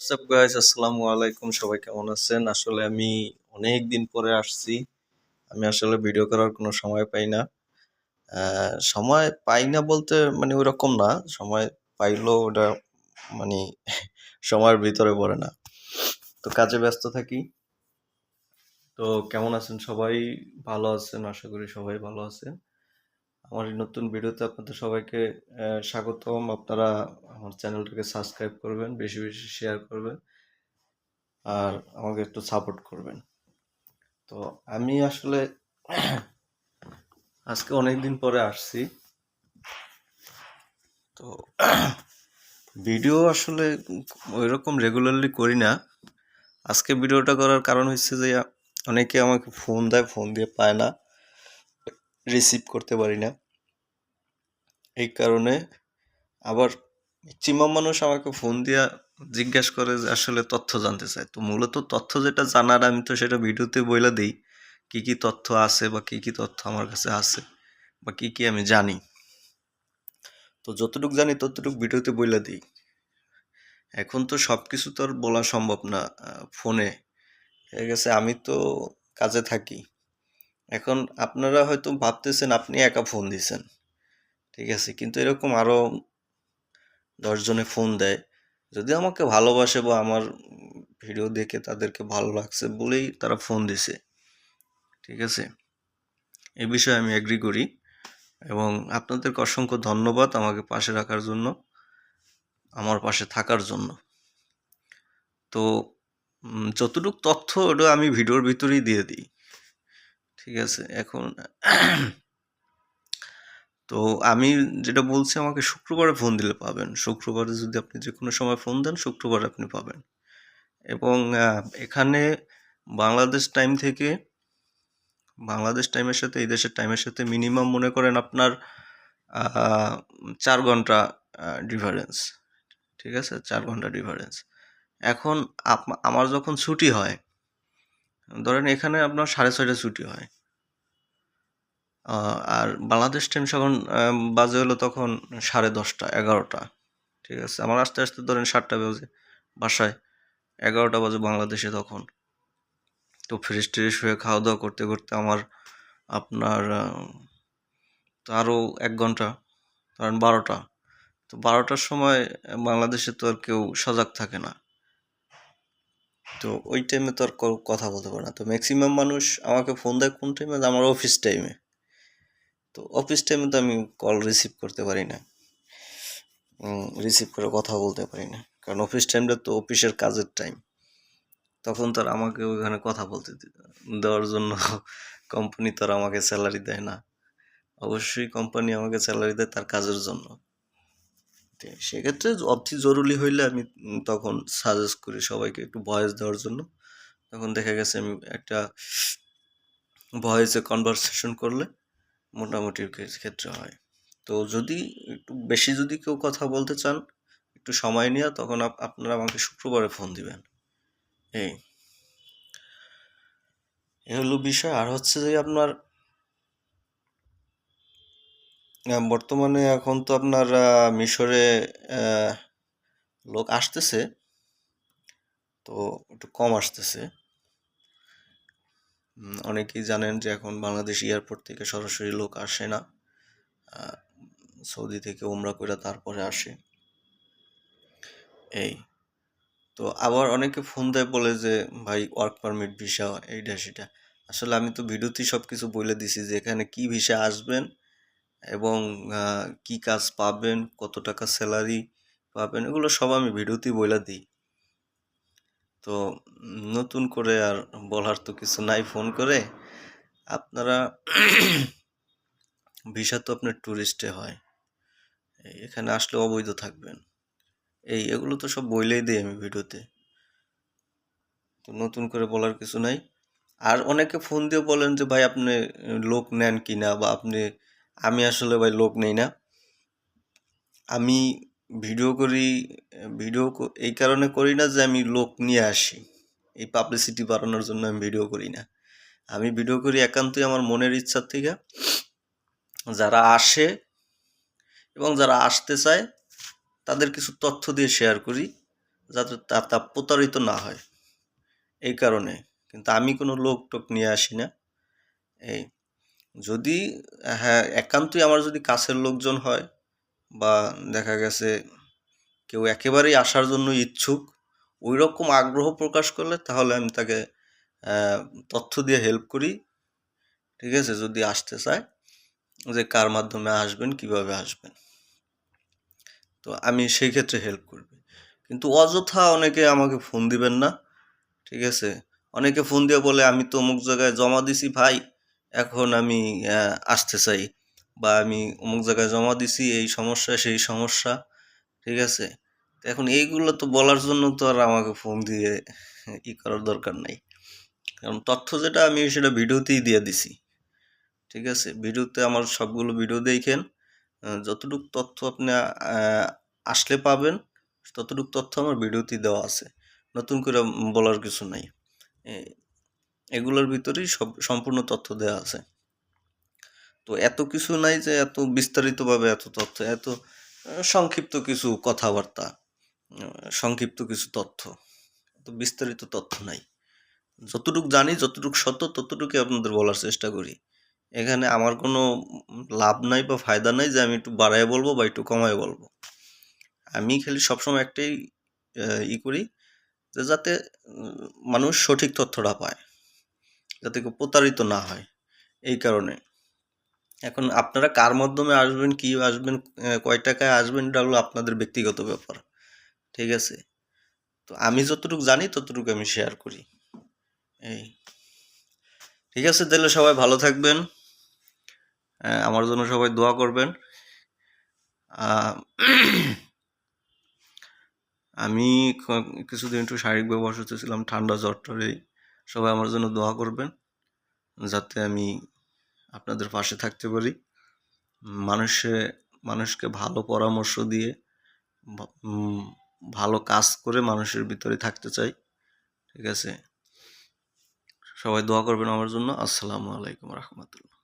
WhatsApp guys আসসালামু আলাইকুম সবাই কেমন আছেন? আসলে আমি অনেক দিন পরে আসছি। আমি আসলে ভিডিও করার কোনো সময় পাই না। সময় পাই না বলতে মানে ওইরকম না। সময় পাইলেও ওটা মানে সময়ের ভিতরে পড়ে না। তো কাজে ব্যস্ত থাকি। তো কেমন আছেন সবাই? ভালো আছেন? আশা করি সবাই ভালো আছেন। আমার নতুন ভিডিওতে আপনাদের সবাইকে স্বাগতম। আপনারা আমার চ্যানেলটাকে সাবস্ক্রাইব করবেন, বেশি বেশি শেয়ার করবেন আর আমাকে একটু সাপোর্ট করবেন। তো আমি আসলে আজকে অনেক দিন পরে আসছি। তো ভিডিও আসলে ওইরকম রেগুলারলি করি না। আজকে ভিডিওটা করার কারণ হচ্ছে যে অনেকে আমাকে ফোন দেয় ফোন দিয়ে পায় না। রিসিভ করতে পারি না। এই কারণে আবার ম্যাক্সিমাম মানুষ আমাকে ফোন দিয়া জিজ্ঞাসা করে যে, আসলে তথ্য জানতে চায় তো মূলত তথ্য যেটা জানার, আমি তো সেটা ভিডিওতে বলে দিই, কি কি তথ্য আছে বা কি কি তথ্য আমার কাছে আছে বা কি কি আমি জানি। তো যতটুকু জানি ততটুকু ভিডিওতে বলে দিই। এখন তো সব কিছু তো আর বলা সম্ভব না ফোনে হয়ে গেছে, আমি তো কাজে থাকি। এখন আপনারা হয়তো ভাবতেছেন, আপনি একা ফোন দিছেন। ঠিক আছে? কিন্তু এরকম আরও দশজনে ফোন দেয়, যদি আমাকে ভালোবাসে বা আমার ভিডিও দেখে তাদেরকে ভালো লাগছে বলেই তারা ফোন দিছে। ঠিক আছে? এ বিষয়ে আমি অ্যাগ্রি করি এবং আপনাদেরকে অসংখ্য ধন্যবাদ আমাকে পাশে রাখার জন্য, আমার পাশে থাকার জন্য। তো যতটুকু তথ্য ওটা আমি ভিডিওর ভিতরেই দিয়ে দিই। ঠিক আছে, এখন তো আমি যেটা বলছি আমাকে শুক্রবারে ফোন দিলে পাবেন। শুক্রবারে যদি আপনি যে কোনো সময় ফোন দেন, শুক্রবারে আপনি পাবেন। এবং এখানে বাংলাদেশ টাইম থেকে, বাংলাদেশ টাইমের সাথে, এই দেশের টাইমের সাথে মিনিমাম মনে করেন আপনার চার ঘণ্টা ডিফারেন্স ঠিক আছে? চার ঘণ্টা ডিফারেন্স এখন আমার যখন ছুটি হয়, ধরেন এখানে আপনার সাড়ে ছয়টা ছুটি হয়। আর বাংলাদেশ টাইম যখন বাজে হলো তখন সাড়ে দশটা, এগারোটা। ঠিক আছে? আমার আস্তে আস্তে ধরেন সাতটা বাজে, বাসায় এগারোটা বাজে বাংলাদেশে তখন। তো ফ্রেশ ট্রেশ হয়ে খাওয়া দাওয়া করতে করতে আমার, আপনার তো আরও এক ঘণ্টা, ধরেন বারোটা। তো বারোটার সময় বাংলাদেশে তো আর কেউ সজাগ থাকে না। তো ওই টাইমে তো আর কথা বলতে পারে না। তো ম্যাক্সিমাম মানুষ আমাকে ফোন দেয় কোন টাইমে আমার অফিস টাইমে তো অফিস টাইমে তো আমি কল রিসিভ করতে পারি না। রিসিভ করে কথা বলতে পারি না। কারণ অফিস টাইমটা তো অফিসের কাজের টাইম তখন তো আমাকে ওইখানে কথা বলতে দেওয়ার জন্য কোম্পানি তো আর আমাকে স্যালারি দেয় না। অবশ্যই কোম্পানি আমাকে স্যালারি দেয় তার কাজের জন্য। সেক্ষেত্রে অতি জরুরি হইলে আমি তখন সাজেস্ট করি সবাইকে একটু ভয়েস দেওয়ার জন্য। তখন দেখা গেছে আমি একটা ভয়েসে কনভারসেশন করলে মোটামুটি ক্ষেত্রে হয়। তো যদি একটু বেশি যদি কেউ কথা বলতে চান, একটু সময় নিয়ে, তখন আপ- আপনারা আমাকে শুক্রবারে ফোন দিবেন। এই। হলো বিষয়। আর হচ্ছে যে আপনার বর্তমানে এখন তো আপনার মিশরে লোক আসতেছে। তো একটু কম আসতেছে। অনেকেই জানেন যে এখন বাংলাদেশ এয়ারপোর্ট থেকে সরাসরি লোক আসে না। সৌদি থেকে ওমরা করে তারপরে আসে। এই, তো আবার অনেকে ফোন দেয় বলে যে, ভাই ওয়ার্ক পারমিট ভিসা এইটা, সেটা। আসলে আমি তো ভিডিওতেই সব কিছু বলে দিছি যে, এখানে কি ভিসা আসবেন এবং কি কাজ পাবেন, কত টাকা স্যালারি পাবেন, এগুলো সব আমি ভিডিওতেই বলে দিই। তো নতুন করে আর বলার তো কিছু নাই ফোন করে। আপনারা ভিসা তো আপনার ট্যুরিস্টে হয়। এখানে আসলে অবৈধ থাকবেন। এই এগুলো তো সব বইলেই দিই আমি ভিডিওতে। তো নতুন করে বলার কিছু নাই। আর অনেকে ফোন দিয়ে বলেন যে, ভাই, আপনি লোক নেন কিনা বা আপনি, আমি আসলে ভাই লোক নেই না। আমি ভিডিও করি, ভিডিও এই কারণে করি না যে আমি লোক নিয়ে আসি। এই পাবলিসিটি বাড়ানোর জন্য আমি ভিডিও করি না। আমি ভিডিও করি একান্তই আমার মনের ইচ্ছার থেকে। যারা আসে এবং যারা আসতে চায়, তাদের কিছু তথ্য দিয়ে শেয়ার করি, যাতে তা তা প্রতারিত না হয়। এই কারণে। কিন্তু আমি কোনো লোক টোক নিয়ে আসি না। এই, যদি হ্যাঁ একান্তই আমার যদি কাছের লোকজন হয় বা দেখা গেছে কেউ একেবারেই আসার জন্য ইচ্ছুক ওই রকম আগ্রহ প্রকাশ করলে তাহলে আমি তাকে তথ্য দিয়ে হেল্প করি। ঠিক আছে? যদি আসতে চায় যে কার মাধ্যমে আসবেন, কীভাবে আসবেন। তো আমি সেই ক্ষেত্রে হেল্প করবি। কিন্তু অযথা অনেকে আমাকে ফোন দিবেন না। ঠিক আছে? অনেকে ফোন দিয়ে বলে, আমি তো অমুক জায়গায় জমা দিছি ভাই, এখন আমি আসতে চাই। বা আমি অমুক জায়গায় জমা দিছি, এই সমস্যা, সেই সমস্যা, ঠিক আছে? এখন এইগুলো তো বলার জন্য তো আর আমাকে ফোন দিয়ে ই করার দরকার নাই। কারণ তথ্য যেটা আমি সেটা ভিডিওতেই দিয়ে দিছি, ঠিক আছে? ভিডিওতে আমার সবগুলো ভিডিও দেখেন যতটুকু তথ্য আপনি আসলে পাবেন, ততটুকু তথ্য আমার ভিডিওতেই দেওয়া আছে। নতুন করে বলার কিছু নাই। এগুলোর ভিতরেই সব, সম্পূর্ণ তথ্য দেওয়া আছে। তো এত কিছু নাই যে এত বিস্তারিতভাবে এত তথ্য, এত সংক্ষিপ্ত কিছু কথাবার্তা সংক্ষিপ্ত কিছু তথ্য, এত বিস্তারিত তথ্য নাই। যতটুকু জানি, যতটুকু সত্য, ততটুকুই আপনাদের বলার চেষ্টা করি। এখানে আমার কোনো লাভ নাই বা ফায়দা নাই যে আমি একটু বাড়ায় বলব বা একটু কমায় বলব। আমি খালি সবসময় একটাই ই করি যে যাতে মানুষ সঠিক তথ্যটা পায়, যাতে কেউ প্রতারিত না হয়, এই কারণে। এখন আপনারা কার মাধ্যমে আসবেন, কি আসবেন কয় টাকায় আসবেন, এটা হলো আপনাদের ব্যক্তিগত ব্যাপার, ঠিক আছে? তো আমি যতটুকু জানি, ততটুকু আমি শেয়ার করি, এই। ঠিক আছে, তাহলে সবাই ভালো থাকবেন আমার জন্য সবাই দোয়া করবেন আমি কিছুদিন একটু শারীরিকভাবে অসুস্থ ছিলাম ঠান্ডা জ্বর টরে সবাই আমার জন্য দোয়া করবেন, যাতে আমি আপনাদের পাশে থাকতে পারি। মানুষে, মানুষকে ভালো পরামর্শ দিয়ে ভালো কাজ করে মানুষের ভিতরে থাকতে চাই, ঠিক আছে? সবাই দোয়া করবেন আমার জন্য। আসসালামু আলাইকুম রহমতুল্লাহ।